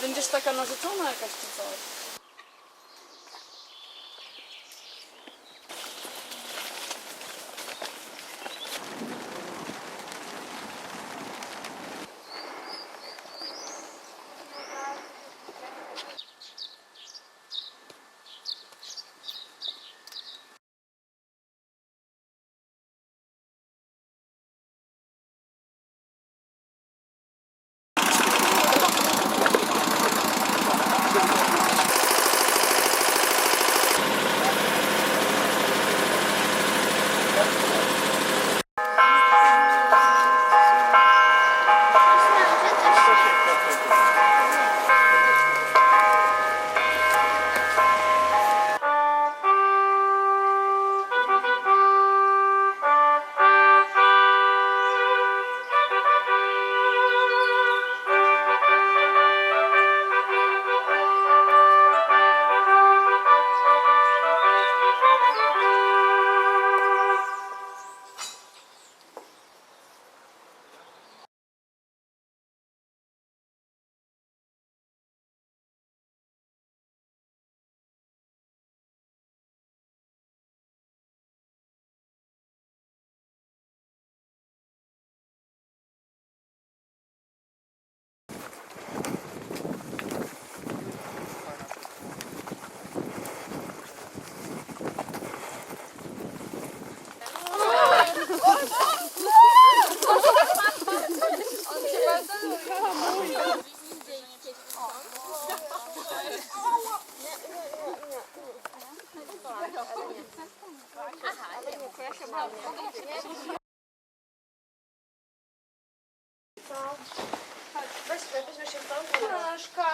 Będziesz taka narzeczona jakaś czy coś. Weźmy, weźmy się w tą Proszka.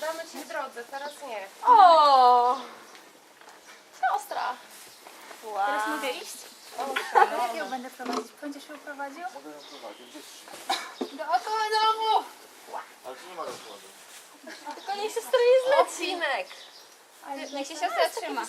Damy ci w drodze, teraz nie. O! Siostra. Teraz mogę iść? Jak ją będę prowadzić? Będziesz ją prowadził? Mogę ją prowadzić. Gdzie jest Dookoła domu! Ale tu nie ma rozkładu. Tylko niech siostra nie zleci. Odcinek. Niech się siostra trzyma.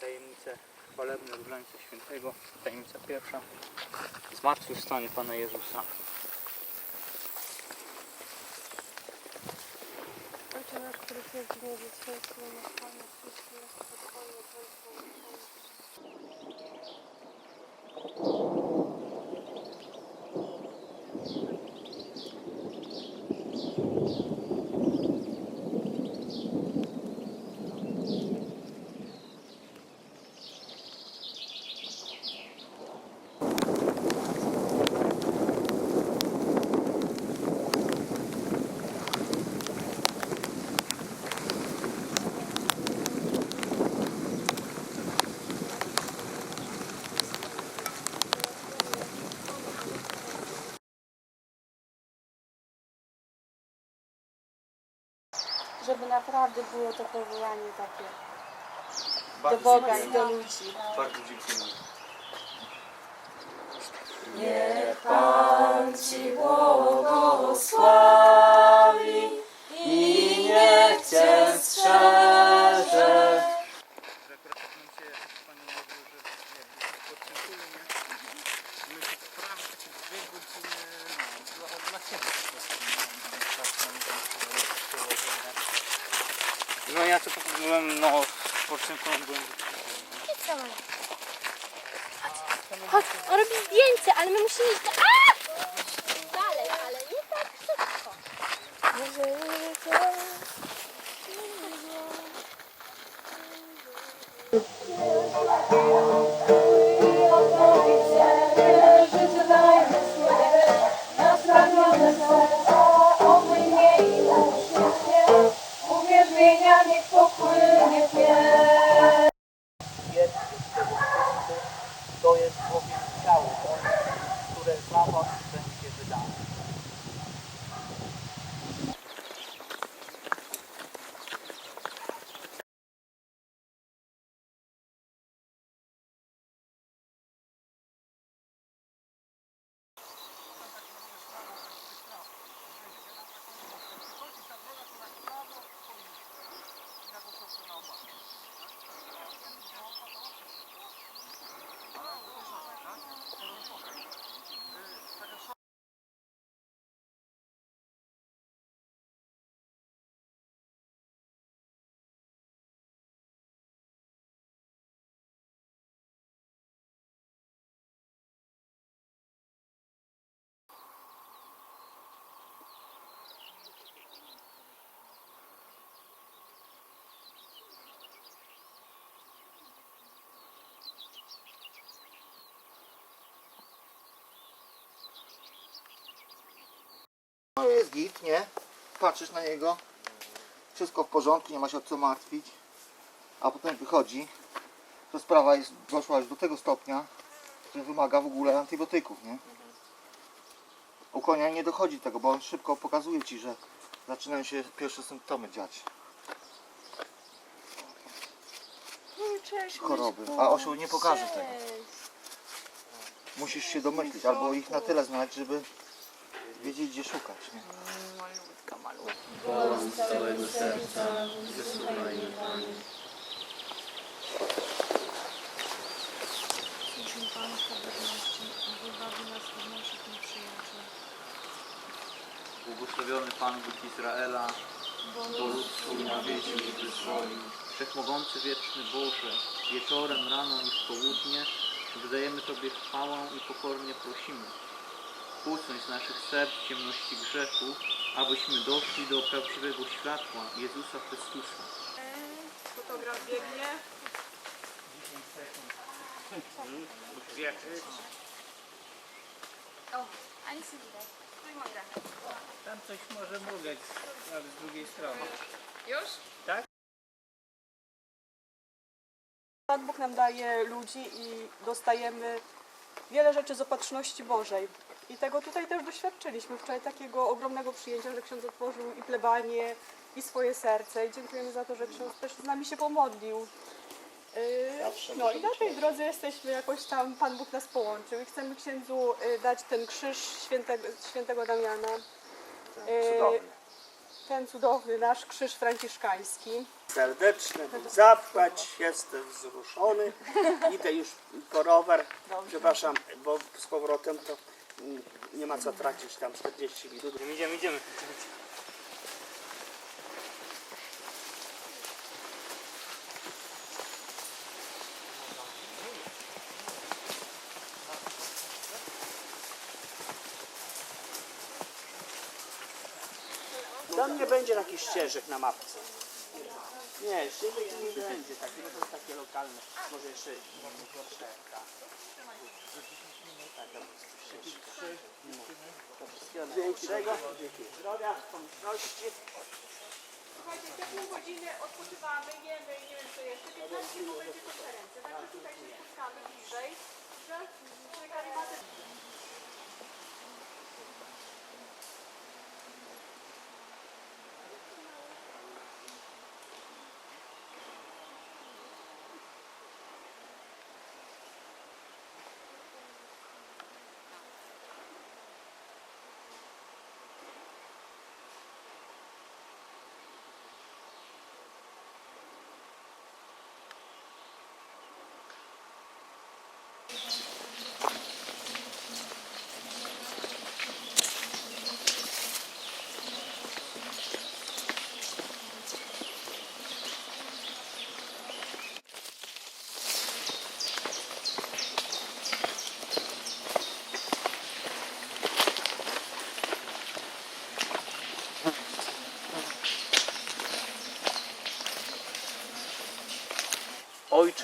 Tajemnice chwalebne Różańca Świętego, tajemnica pierwsza, zmartwychwstanie Pana Jezusa. Ojcze nasz, który jest w niebie, święty imię Twoje, przyjdź królestwo Twoje, Żeby naprawdę było to powołanie takie do Boga i do ludzi. Bardzo dziękujemy. Że akurat w momencie Pan mówił, że jakby podcentruje, nie? My to prawie takie dwie godziny, no, dla, dla siebie po prostu, nie? Tak, nam tam przełożone. No ja to byłem, no, początkowo byłem Chodź, on robi zdjęcie, ale my musimy iść A! dalej, ale nie tak szybko. jest git, nie? Patrzysz na niego, wszystko w porządku, nie ma się o co martwić, a potem wychodzi, że sprawa jest, doszła już do tego stopnia, że wymaga w ogóle antybiotyków, nie? U konia nie dochodzi do tego, bo on szybko pokazuje Ci, że zaczynają się pierwsze symptomy dziać Cześć, choroby, a osioł nie pokaże tego. Musisz się domyślić, albo ich na tyle znać, żeby wiedzieć gdzie szukać, nie? z całego serca, wysłuchajmy Panie. Proszę Państwa godności, wybawi nas od naszych nieprzyjaciół. Błogosławiony Pan Bóg Izraela, bo lud swój nawiedził i wyzwolił. Wszechmogący wieczny Boże, wieczorem, rano i w południe wydajemy Tobie chwałę i pokornie prosimy. Usuń z naszych serc ciemności grzechu, abyśmy doszli do prawdziwego światła Jezusa Chrystusa. Fotograf biegnie. O, a nic nie widać. Tu i mogę. Tam coś może mrugać nawet z drugiej strony. Już? Pan Bóg nam daje ludzi i dostajemy wiele rzeczy z opatrzności Bożej. I tego tutaj też doświadczyliśmy. Wczoraj takiego ogromnego przyjęcia, że ksiądz otworzył i plebanie, i swoje serce. I dziękujemy za to, że ksiądz też z nami się pomodlił. Yy, No i na tej drodze jesteśmy jakoś tam, Pan Bóg nas połączył i chcemy księdzu y, dać ten krzyż świętego, świętego Damiana. Yy, Ten cudowny nasz krzyż franciszkański. serdeczne zapłać, jestem wzruszony. Idę już po rower. Przepraszam, bo z powrotem to mm, nie ma co tracić tam 40 minut. Idziemy, idziemy. Tam nie będzie takich ścieżek na mapce. Nie, ścieżek nie będzie takich, to są takie lokalne. Może jeszcze czeka. Większego, dzięki zdrowia, pomyślności. Słuchajcie, te pół godziny odpoczywamy, jemy nie wiem co jeszcze. 15 minut będzie konferencja, także tutaj się spotkamy bliżej. Że, że karimaty... Ojcze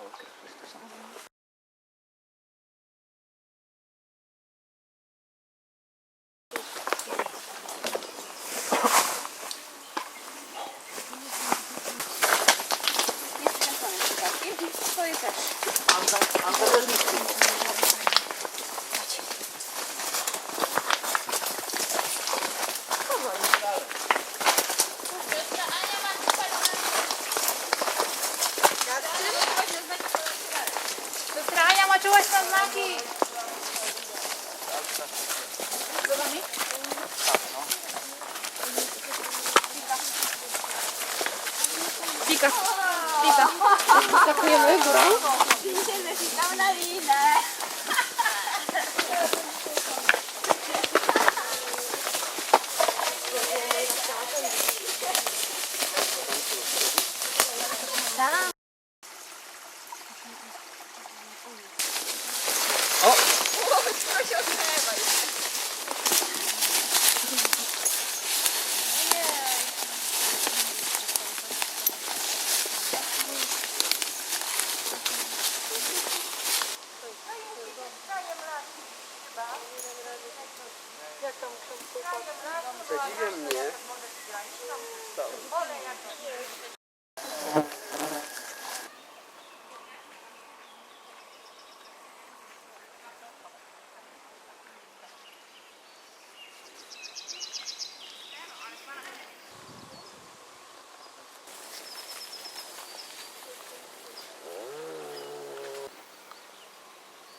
Okay, this is something else.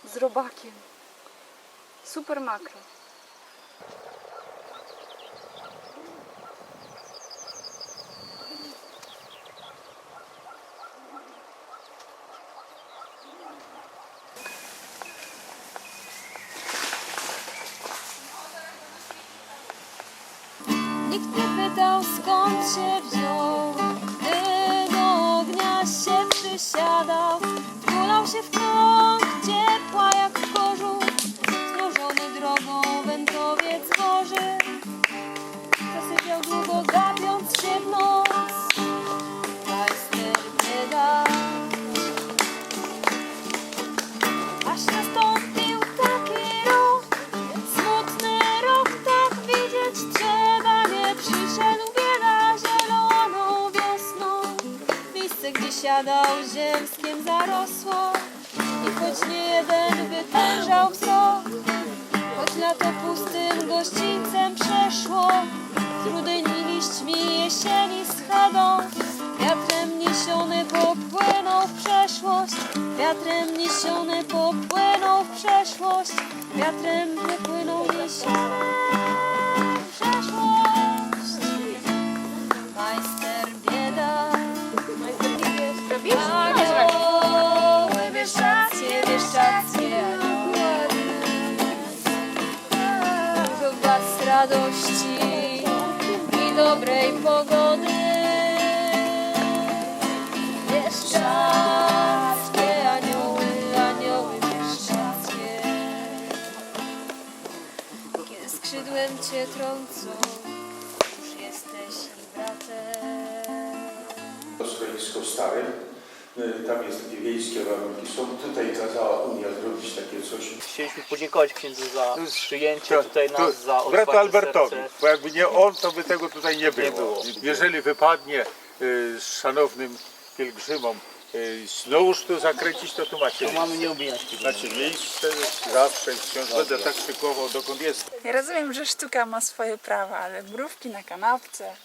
Z robakiem. Super makro. Siadał ziemskiem zarosło i choć nie jeden wytężał wzrok, choć lato pustym gościńcem przeszło, z rudymi liśćmi jesieni schadą, wiatrem niesiony popłynął w przeszłość, wiatrem niesiony popłynął w przeszłość, wiatrem popłynął niesiony radości i dobrej pogody. Wieszczackie anioły, anioły wieszczackie. Kiedy skrzydłem cię trącą, już jesteś ich bratem. schronisko starym. Y, Tam jest takie wiejskie warunki. Są tutaj kazała Unia zrobić takie coś. Chcieliśmy podziękować księdzu za przyjęcie tutaj nas, za otwarte Albertowi, serce. bo jakby nie on, to by tego tutaj nie było. było. Jeżeli wypadnie y, z szanownym pielgrzymom y, znowuż tu zakręcić, to tu macie To mamy miejsce. nie obijać tego. Macie miejsce zawsze, ksiądz będę tak szykował dokąd jest. Ja rozumiem, że sztuka ma swoje prawa, ale mrówki na kanapce.